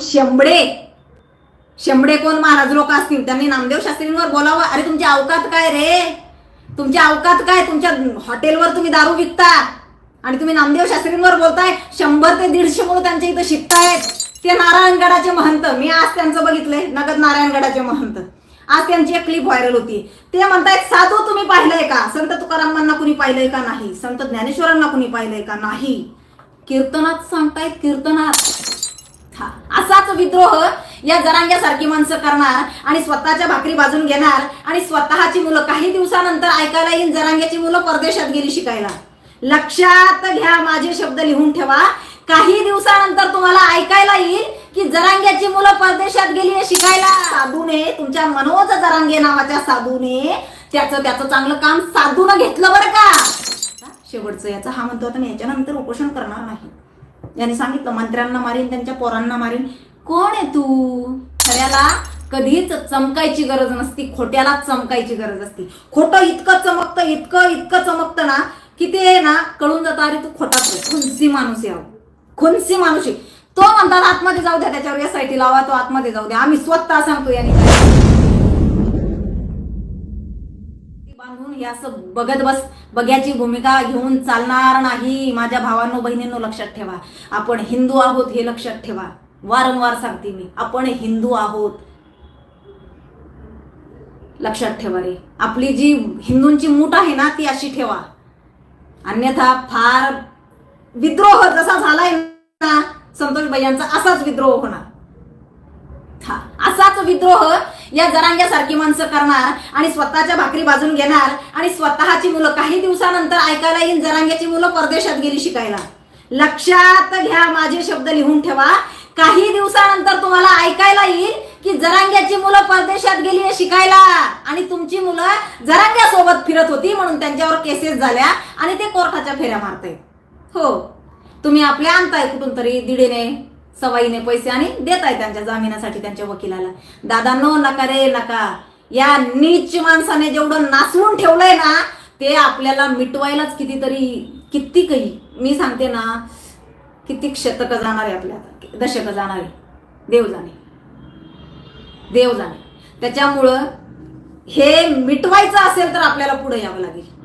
शेंबडे शेंबडे कोण महाराज लोक असतील? त्यांनी नामदेव शास्त्रींवर बोलावं. अरे तुमची अवकात काय रे? तुमची अवकात काय? तुमच्या हॉटेलवर तुम्ही दारू विकता. आणि तुम्ही नामदेव शास्त्रींवर बोलताय. शंभर ते दीडशे मुलं त्यांच्या इथं शिकतायत. ते नारायणगडाचे महंत. मी आज त्यांचं बघितलंय. नगद नारायणगडाचे महंत. आज त्यांची एक क्लिप व्हायरल होती. ते म्हणतायत साधू तुम्ही पाहिलंय का? संत तुकारामांना कुणी पाहिलंय का नाही? संत ज्ञानेश्वरांना कुणी पाहिलंय का नाही? कीर्तनात सांगतायत कीर्तनात. विद्रोह या जरांग्यासारखी माणसं करणार आणि स्वतःच्या भाकरी बाजून घेणार आणि स्वतःची मुलं काही दिवसानंतर ऐकायला येईल जरांग्याची मुलं परदेशात गेली शिकायला. लक्षात घ्या माझे शब्द लिहून ठेवा. काही दिवसानंतर तुम्हाला ऐकायला येईल की जरांग्याची मुलं परदेशात गेली आहे शिकायला. साधूने तुमच्या मनोज जरांगे नावाच्या साधूने त्याचं त्याचं चांगलं काम साधून घेतलं बरं का? शेवटचं याचा हा म्हणतो आता मी. याच्यानंतर उपोषण करणार नाही. याने सांगितलं मंत्र्यांना मारीन त्यांच्या पोरांना मारीन. कोण आहे तू? खऱ्याला कधीच चमकायची गरज नसती खोट्यालाच चमकायची गरज असती. खोटं इतकं चमकतं इतकं इतकं चमकतं ना की ते ना कळून जातं अरे तू खोटा खुनसी माणूस आहे खुनसी माणूस आहे. तो म्हणतात आतमध्ये जाऊ द्या त्याच्यावर एस आय टी लावा तो आतमध्ये जाऊ द्या. आम्ही स्वतः सांगतो याने बांधून या असं बघत बस बघ्याची भूमिका घेऊन चालणार नाही. माझ्या भावांनो बहिणींनो लक्षात ठेवा. आपण हिंदू आहोत हे लक्षात ठेवा. वारंवार सांगते मी. आपण हिंदू आहोत. लक्षात ठेवा रे. आपली जी हिंदूंची मूठ आहे ना ती अशी ठेवा. अन्यथा फार विद्रोह जसा झालाय ना संतोष भैयांचा असाच विद्रोह होणार. हा, असाच विद्रोह या जरांग्यासारखी माणसं करणार आणि स्वतःच्या भाकरी बाजून घेणार आणि स्वतःची मुलं काही दिवसानंतर ऐकायला येईल जरांग्याची मुलं परदेशात गेली शिकायला. लक्षात घ्या माझे शब्द लिहून ठेवा. काही दिवसानंतर तुम्हाला ऐकायला येईल की जरांग्याची मुलं परदेशात गेली आहे शिकायला. आणि तुमची मुलं जरांग्या सोबत फिरत होती म्हणून त्यांच्यावर केसेस झाल्या आणि ते कोर्टाच्या फेऱ्या मारते हो. तुम्ही आपल्या आणताय कुठून तरी दिडीने सवाईने पैसे आणि देताय त्यांच्या जामिनासाठी त्यांच्या वकिलाला. दादा नो नका रे नका. या नीच माणसाने जेवढं नाचवून ठेवलंय ना ते आपल्याला मिटवायलाच कितीतरी किती काही मी सांगते ना किती शतक जाणार आहे आपल्या आता दशकं जाणार. देव जाणे. देव जाणे. त्याच्यामुळं हे मिटवायचं असेल तर आपल्याला पुढे यावं लागेल.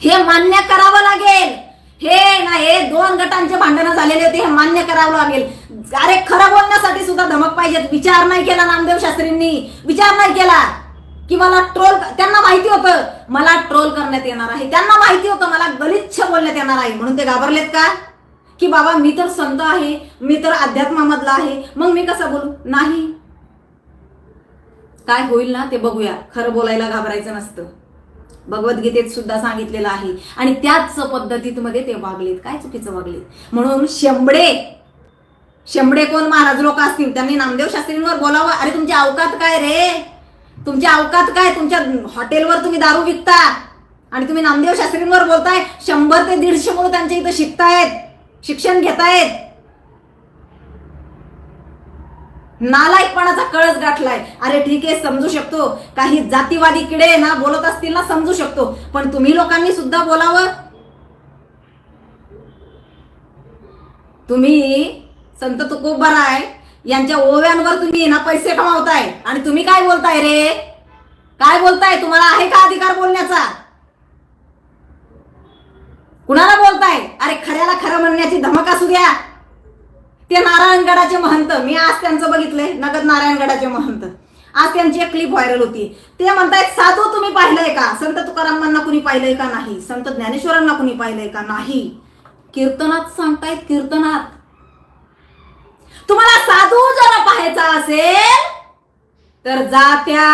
हे मान्य करावं लागेल. हे ना हे दोन गटांचे भांडणं झालेले होते हे मान्य करावं लागेल. अरे खरं बोलण्यासाठी सुद्धा धमक पाहिजेत. विचार नाही केला नामदेव शास्त्रींनी. विचार नाही केला. की मला ट्रोल त्यांना माहिती होतं. मला ट्रोल करण्यात येणार आहे. त्यांना माहिती होतं. मला गलिच्छ बोलण्यात येणार आहे. म्हणून ते घाबरलेत का? की बाबा मी तर संत आहे मी तर अध्यात्मामधला आहे मग मी कसं बोलू? नाही. काय होईल ना ते बघूया. खरं बोलायला घाबरायचं नसतं. भगवद्गीतेत सुद्धा सांगितलेलं आहे. आणि त्याच पद्धतीत मध्ये ते वागलेत. काय चुकीचं वागलेत? म्हणून शेंबडे शेंबडे कोण? महाराज लोक असतील. त्यांनी नामदेव शास्त्रींवर बोलावं. अरे तुमच्या अवकात काय रे? तुमच्या अवकात काय? तुमच्या हॉटेलवर तुम्ही दारू विकता. आणि तुम्ही नामदेव शास्त्रींवर बोलताय. शंभर ते दीडशे मुलं त्यांच्या इथं शिकतायत. शिक्षण घेतायत. नालायकपणाचा कळस गाठलाय. अरे ठीक आहे समजू शकतो. काही जातीवादी किडे ना बोलत असतील ना समजू शकतो. पण तुम्ही लोकांनी सुद्धा बोलावं. तुम्ही संत तुकोबराय यांच्या ओव्यांवर तुम्ही ना पैसे कमावताय. आणि तुम्ही काय बोलताय रे? काय बोलताय? तुम्हाला आहे का अधिकार बोलण्याचा? कुणाला बोलताय? अरे खऱ्याला खरं म्हणण्याची धमक असू द्या. ते नारायणगडाचे महंत. मी आज त्यांचं बघितलंय नगद नारायणगडाचे महंत. आज त्यांची एक क्लिप व्हायरल होती. ते म्हणतायत साधू तुम्ही पाहिलंय का? संत तुकारामांना कुणी पाहिलंय का नाही? संत ज्ञानेश्वरांना कुणी पाहिलंय का नाही? कीर्तनात सांगतायत कीर्तनात. तुम्हाला साधू जर पाहायचा असेल तर जात्या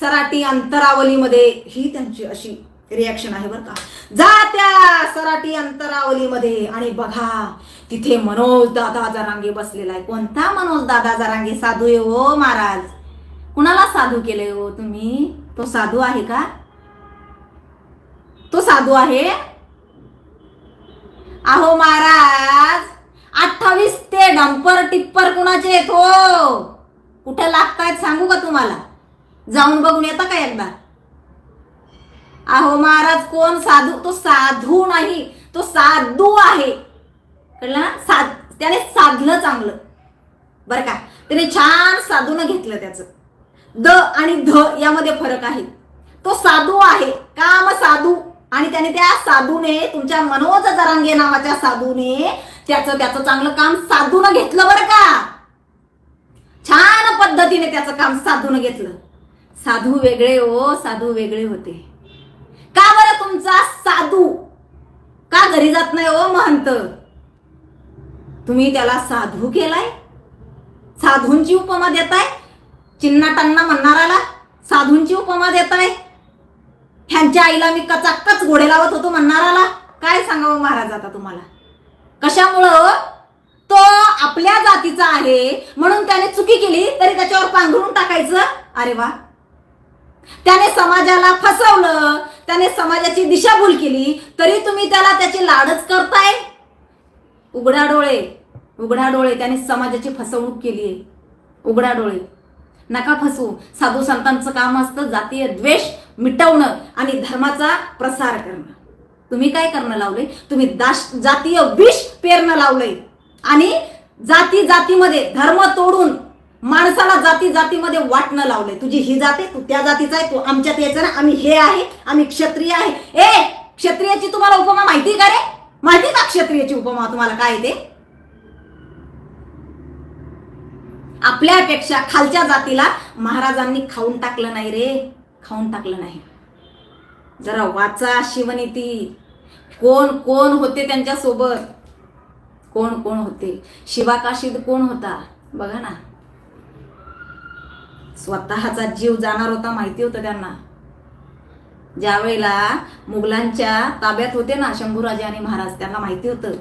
सराटी अंतरावलीमध्ये. ही त्यांची अशी रिॲक्शन आहे बरं का. जात्या सराटी अंतरावलीमध्ये आणि बघा तिथे मनोज दादा जरांगे बसलेला आहे. कोणता मनोज दादा जरांगे? साधू आहे हो महाराज. कुणाला साधू केले हो तुम्ही? तो साधू आहे का? तो साधू आहे? अहो महाराज अठ्ठावीस ते डंपर टिप्पर कुणाचे येत हो? कुठे लागतायत सांगू का तुम्हाला? जाऊन बघून येता का एकदा? अहो महाराज कोण साधू? तो साधू नाही तो साधू आहे. कळलं ना? साध त्याने साधलं चांगलं. बरं का? त्याने छान साधून घेतलं त्याचं. द आणि ध यामध्ये फरक आहे. तो साधू आहे काम साधू. आणि त्याने त्या साधूने तुमच्या मनोज जरांगे नावाच्या साधूने त्याचं त्याचं चांगलं काम साधून घेतलं बरं का? छान पद्धतीने त्याचं काम साधून घेतलं. साधू वेगळे हो साधू वेगळे होते. का बरं तुमचा साधू? का घरी जात नाही ओ महंत? तुम्ही त्याला साधू केलाय? साधूंची उपमा देताय? चिन्नाटांना म्हणणाराला साधूंची उपमा देताय? ह्यांच्या आईला मी कचाकच घोडे लावत होतो म्हणणाराला. काय सांगावं महाराज आता तुम्हाला? कशामुळं हो? तो आपल्या जातीचा आहे म्हणून त्याने चुकी केली तरी त्याच्यावर पांघरून टाकायचं? अरे वा. त्याने समाजाला फसवलं त्याने समाजाची दिशाभूल केली तरी तुम्ही त्याला त्याची लाडच करताय? उघडा डोळे उघडा डोळे त्याने समाजाची फसवणूक केली आहे. उघडा डोळे. नका फसवू. साधू संतांचं काम असतं जातीय द्वेष मिटवणं आणि धर्माचा प्रसार करणं. तुम्ही काय करणं लावलंय? तुम्ही दाश जातीय विष पेरणं लावलंय. आणि जाती जातीमध्ये धर्म तोडून माणसाला जाती जातीमध्ये वाटणं लावलंय तुझी ही जाते तू त्या जातीचा आहे तू आमच्यात यायचं ना आम्ही हे आहे आम्ही क्षत्रिय आहे. ए क्षत्रियाची तुम्हाला उपमा माहिती का रे? माहिती का क्षत्रियाची उपमा? तुम्हाला काय आहे ते? आपल्यापेक्षा खालच्या जातीला महाराजांनी खाऊन टाकलं नाही रे. खाऊन टाकलं नाही. जरा वाचा शिवनीती. कोण कोण होते त्यांच्यासोबत? कोण कोण होते? शिवाकाशीद कोण होता? बघा ना. स्वतःचा जीव जाणार होता माहिती होतं त्यांना. ज्या वेळेला मुघलांच्या ताब्यात होते ना शंभूराजे आणि महाराज त्यांना माहिती होतं.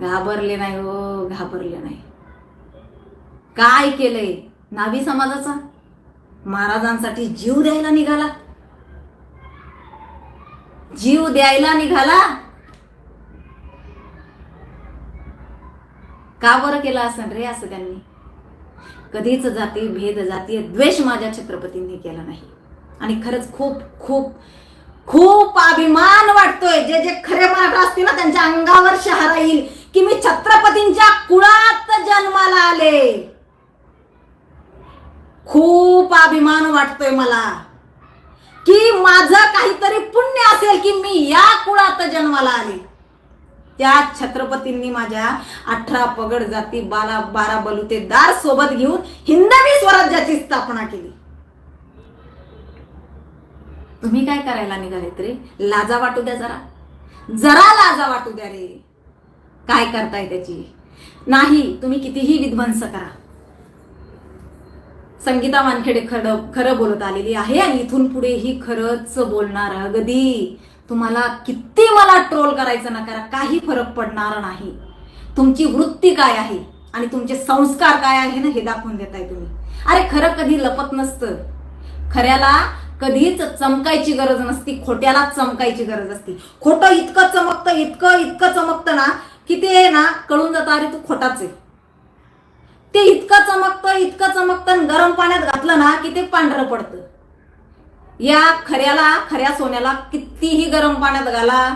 घाबरले नाही हो घाबरले नाही. काय केलंय? नाभी समाजाचा? महाराजांसाठी जीव द्यायला निघाला. जीव द्यायला निघाला. का बरं केलं असं रे असं त्यांनी? कधीच जाती भेद जातीय द्वेष माझ्या छत्रपतींनी केला नाही. आणि खरंच खूप खूप खूप अभिमान वाटतोय. जे जे खरे मराठा असतील ना त्यांच्या अंगावर शहारा येईल की मी छत्रपतींच्या कुळात जन्माला आले. खूप अभिमान वाटतोय मला. की माझं काहीतरी पुण्य असेल की मी या कुळात जन्माला आले. त्या छत्रपतींनी माझ्या अठरा पगड जाती बारा बारा बलुतेदार सोबत घेऊन हिंदवी स्वराज्याची स्थापना केली. तुम्ही काय करायला निघालेत रे लाजा वाटू द्या जरा. जरा लाजा वाटू द्या रे. काय करताय त्याची? नाही तुम्ही कितीही विध्वंस करा. संगीता वानखेडे खरं खरं बोलत आलेली आहे आणि इथून पुढे ही खरंच बोलणार अगदी. तुम्हाला किती मला ट्रोल करायचं ना करा काही फरक पडणार नाही. तुमची वृत्ती काय आहे आणि तुमचे संस्कार काय आहे ना हे दाखवून देताय तुम्ही. अरे खरं कधी लपत नसतं. खऱ्याला कधीच चमकायची गरज नसती खोट्याला चमकायची गरज असती. खोटं इतकं चमकतं इतकं इतकं चमकतं ना की ते ना कळून जातं अरे तू खोटाच आहे. ते इतकं चमकतं इतकं चमकतं आणि गरम पाण्यात घातलं ना की ते पांढरं पडतं. या खऱ्याला खऱ्या सोन्याला कितीही गरम पाण्यात घाला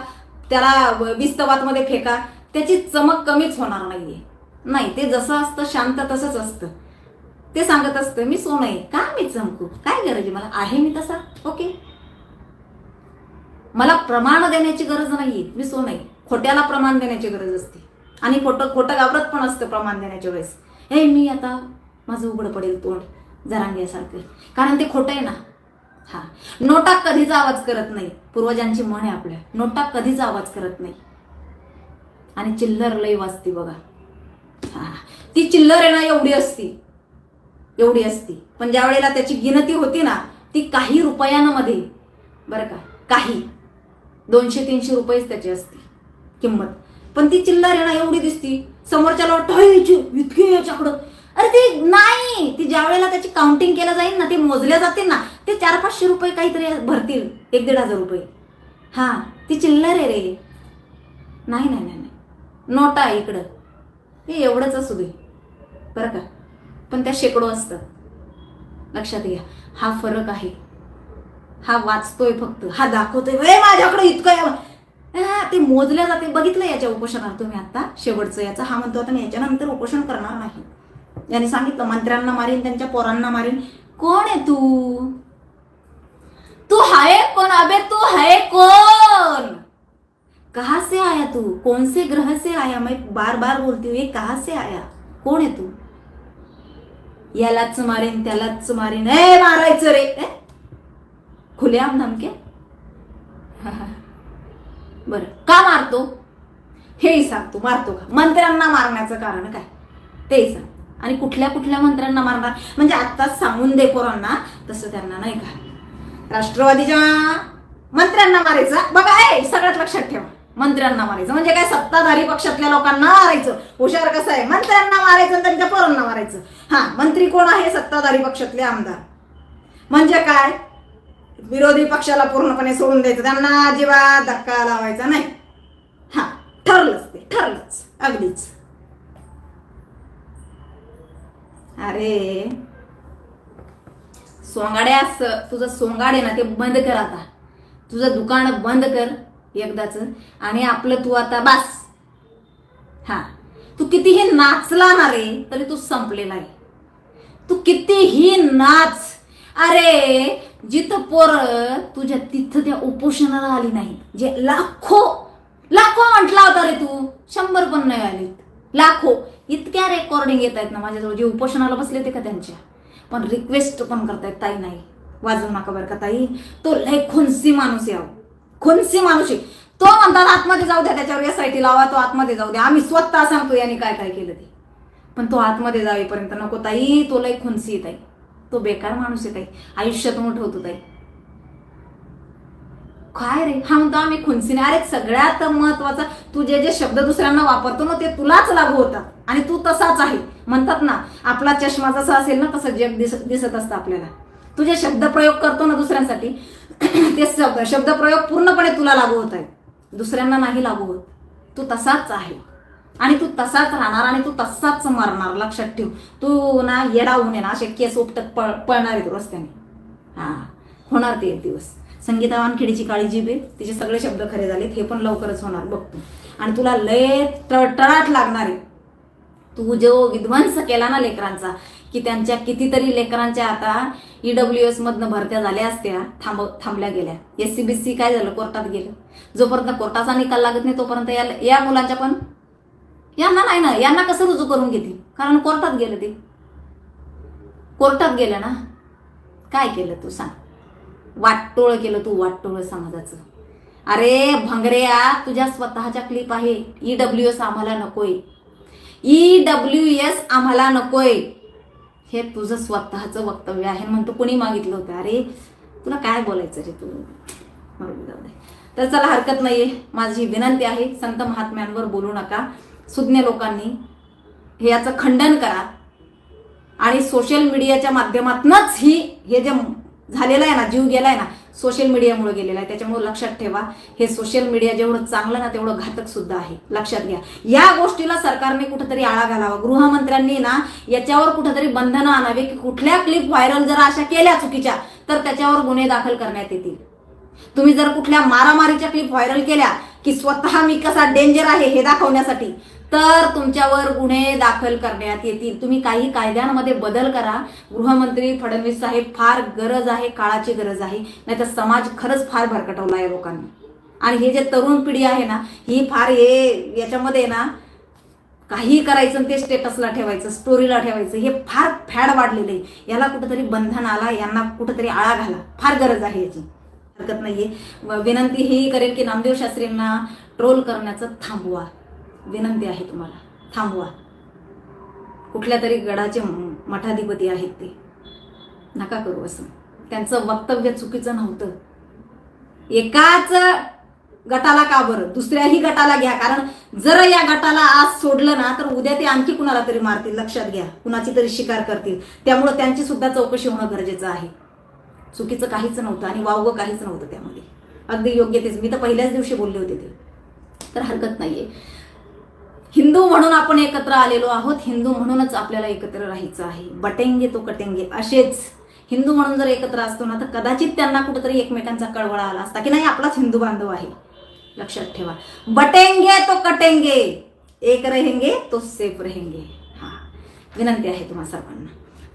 त्याला बिस्तवातमध्ये फेका त्याची चमक कमीच होणार नाहीये. नाही ते जसं असतं शांत तसंच असतं. ते सांगत असतं मी सोनं आहे. का मी चमकू? काय गरज आहे? मला आहे मी तसा? ओके. मला प्रमाण देण्याची गरज नाहीये. मी सोनं आहे. खोट्याला प्रमाण देण्याची गरज असते. आणि खोटं खोटं घाबरत पण असतं प्रमाण देण्याच्या वेळेस. हे मी आता माझं उघडं पडेल तोंड जरांग्यासारखं. कारण ते खोटं आहे ना हा. नोटा कधीच आवाज करत नाही. पूर्वजांची म्हण आहे आपल्या. नोटा कधीच आवाज करत नाही. आणि चिल्लर लई वाचती बघा. हा. ती चिल्लर आहे ना एवढी असती. एवढी असती. पण ज्या वेळेला त्याची गिनती होती ना ती काही रुपयांमध्ये. बरं का? काही. दोनशे तीनशे रुपयेच त्याची असते. किंमत. पण ती चिल्लर आहे ना एवढी दिसती. समोरच्याला वाटतं इतकी याच्याकडं. अरे ती नाही. ती ज्या वेळेला त्याची काउंटिंग केलं जाईल ना ते मोजले जातील ना ते चार पाचशे रुपये काहीतरी भरतील. एक दीड हजार रुपये. हा ती चिल्लर आहे रे. नाही नाही नाही नाही. नोटा आहे इकडं. हे एवढंच असू दे. बरं का? पण त्या शेकडो असतात. लक्षात घ्या. हा फरक आहे. हा वाचतोय फक्त. हा दाखवतोय. वे माझ्याकडे इतकं हा, ते मोजल्या जाते. बघितलं याच्या उपोषणाला तुम्ही आता? शेवटचं याचं. हा म्हणतो आता मी. याच्यानंतर उपोषण करणार नाही. याने सांगितलं मंत्र्यांना मारीन त्यांच्या पोरांना मारीन. कोण आहे तू? तू है कोण अबे तू आहे कौन कहा से आया तू? कौन से ग्रह से आया? मैं बार बार बोलती हूँ ये कहा से आया? कोण आहे तू? यालाच मारेन त्यालाच मारीन. ए मारायचं रे. ए? खुलेआम धमके? बर का मारतो? हेही सांग तू मारतो का? मंत्र्यांना मारण्याचं कारण काय? तेही सांग. आणि कुठल्या कुठल्या मंत्र्यांना मारणार? म्हणजे आत्ताच सांगून दे पोरांना तसं त्यांना नाही का? राष्ट्रवादीच्या मंत्र्यांना मारायचं बघा ए सगळ्यात लक्षात ठेवा. मंत्र्यांना मारायचं. म्हणजे काय सत्ताधारी पक्षातल्या लोकांना मारायचं. हुशार कसं आहे? मंत्र्यांना मारायचं त्यांच्या पोरांना मारायचं. हा मंत्री कोण आहे? सत्ताधारी पक्षातले आमदार. म्हणजे काय? विरोधी पक्षाला पूर्णपणे सोडून द्यायचं. त्यांना अजिबात धक्का लावायचा नाही. हा ठरलंच ते ठरलंच. अगदीच. अरे. सोंगाड्या तुझं सोंगाड आहे ना ते बंद कर आता. तुझं दुकान बंद कर एकदाच. आणि आपलं तू आता बास. हा. तू कितीही नाचला ना रे तरी तू संपलेला आहे. तू कितीही नाच. अरे जिथं पोर तुझ्या तिथं त्या उपोषणाला आली नाही. जे लाखो लाखो म्हटला होता रे तू. शंभर पण नाही आली लाखो. इतक्या रेकॉर्डिंग येत आहेत ना माझ्याजवळ. जे उपोषणाला बसले ते का त्यांच्या. पण रिक्वेस्ट पण करतायत ताई नाही. वाजवू नका बरं का ताई. तो लय खुनसी माणूस याव खुनसी माणूस आहे. तो म्हणतात आतमध्ये जाऊ द्या त्याच्यावर एस आय टी लावा तो आतमध्ये जाऊ द्या. आम्ही स्वतः सांगतो यांनी काय काय केलं ते. पण तो आतमध्ये जावेपर्यंत नको ताई तो लय खुनसी आहे ताई. तो बेकार माणूस आहे ताई. आयुष्यात मोठं होतो ताई. काय रे? हा म्हणतो आम्ही खुनसीने. अरे सगळ्यात महत्त्वाचा तू जे जे शब्द दुसऱ्यांना वापरतो ना ते तुलाच लागू होतात. आणि तू तसाच आहे. म्हणतात ना आपला चष्मा जसा असेल ना तसं जग दिस दिसत असतं आपल्याला. तू जे शब्द प्रयोग करतो ना दुसऱ्यांसाठी ते शब्द शब्दप्रयोग पूर्णपणे तुला लागू होत आहे दुसऱ्यांना नाही लागू होत. तू तसाच आहे. आणि तू तसाच राहणार आणि तू तसाच मरणार. लक्षात ठेव. तू ना येडा होऊन ये ना असे केस उपटत पळ पळणार आहे तू रस्त्याने. हा. होणार ते एक दिवस. संगीता वानखेडीची काळी जीभ तिचे सगळे शब्द खरे झालेत. हे पण लवकरच होणार. बघतो आणि तुला लय टळटळाट लागणार आहे. तू जो विध्वंस केला ना लेकरांचा की त्यांच्या कितीतरी लेकरांच्या आता ईडब्ल्यू एस मधनं भरत्या झाल्या असत्या थांब थांबल्या गेल्या. एस सी बी सी काय झालं? कोर्टात गेलं. जोपर्यंत कोर्टाचा निकाल लागत नाही तोपर्यंत या या मुलांच्या पण यांना नाही ना यांना कसं रुजू करून घेतील? कारण कोर्टात गेलं ते. कोर्टात गेलं ना? काय केलं तू सांग? वाटोळ केलं तू वाटोळ समाजाचं. अरे भंगऱ्या तुझ्या स्वतःच्या क्लिप आहे. ई डब्ल्यू एस आम्हाला नकोय. ई डब्ल्यू एस आम्हाला नकोय. हे तुझं स्वतःचं वक्तव्य आहे म्हणतो कोणी मागितलं होतं? अरे तुला काय बोलायचं रे तू? तर चला हरकत नाहीये. माझी विनंती आहे संत महात्म्यांवर बोलू नका. सुज्ञ लोकांनी हे याचं खंडन करा. आणि सोशल मीडियाच्या माध्यमातूनच ही हे जे झालेला आहे ना जीव गेलाय ना सोशल मीडियामुळे गेलेला आहे. त्याच्यामुळे लक्षात ठेवा हे सोशल मीडिया जेवढं चांगलं ना तेवढं घातक सुद्धा आहे. लक्षात घ्या. या गोष्टीला सरकारने कुठेतरी आळा घालावा. गृहमंत्र्यांनी ना याच्यावर कुठेतरी बंधनं आणावे की कुठल्या क्लिप व्हायरल जर अशा केल्या चुकीच्या तर त्याच्यावर गुन्हे दाखल करण्यात येतील. तुम्ही जर कुठल्या मारामारीच्या क्लिप व्हायरल केल्या की स्वतः मी कसा डेंजर आहे हे दाखवण्यासाठी तर तुमच्यावर गुन्हे दाखल करण्यात येतील. तुम्ही काही कायद्यांमध्ये बदल करा. गृहमंत्री फडणवीस साहेब फार गरज आहे काळाची गरज आहे. नाहीतर समाज खरंच फार भरकटवला आहे लोकांनी. आणि हे जे तरुण पिढी आहे ना ही फार हे याच्यामध्ये ना काही करायचं आणि ते स्टेटसला ठेवायचं स्टोरीला ठेवायचं हे फार फॅड वाढलेलं आहे. याला कुठंतरी बंधन आला यांना कुठंतरी आळा घाला. फार गरज आहे याची. हरकत नाहीये. विनंती ही करेल की नामदेव शास्त्रींना ट्रोल करण्याचं थांबवा. विनंती आहे तुम्हाला. थांबवा. कुठल्या तरी गडाचे मठाधिपती आहेत ते. नका करू असं. त्यांचं वक्तव्य चुकीचं नव्हतं. एकाच गटाला का बरं? दुसऱ्याही गटाला घ्या. कारण जर या गटाला आज सोडलं ना तर उद्या ते आणखी कुणाला तरी मारतील. लक्षात घ्या. कुणाची तरी शिकार करतील. त्यामुळे त्यांची सुद्धा चौकशी होणं गरजेचं आहे. चुकीचं काहीच नव्हतं आणि वावगं काहीच नव्हतं त्यामध्ये. अगदी योग्य तेच. मी तर पहिल्याच दिवशी बोलले होते ते. तर हरकत नाहीये. हिंदू म्हणून आपण एकत्र आलेलो आहोत हिंदू म्हणूनच आपल्याला एकत्र राहायचं आहे. बटेंगे तो कटेंगे असेच. हिंदू म्हणून जर एकत्र असतो ना तर कदाचित त्यांना कुठेतरी एकमेकांचा कळवळा आला असता की नाही आपलाच हिंदू बांधव आहे. लक्षात ठेवा. बटेंगे तो कटेंगे एक रहेंगे तो सेफ रहेंगे. हा. विनंती आहे तुम्हा सर्वांना.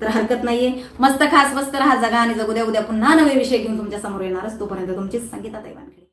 तर हरकत नाहीये. मस्त खास मस्त राहा जगा आणि जगू द्या. उद्या पुन्हा नवे विषय घेऊन तुमच्यासमोर येणारच. तोपर्यंत तुमचीच संगीता दैवानकडे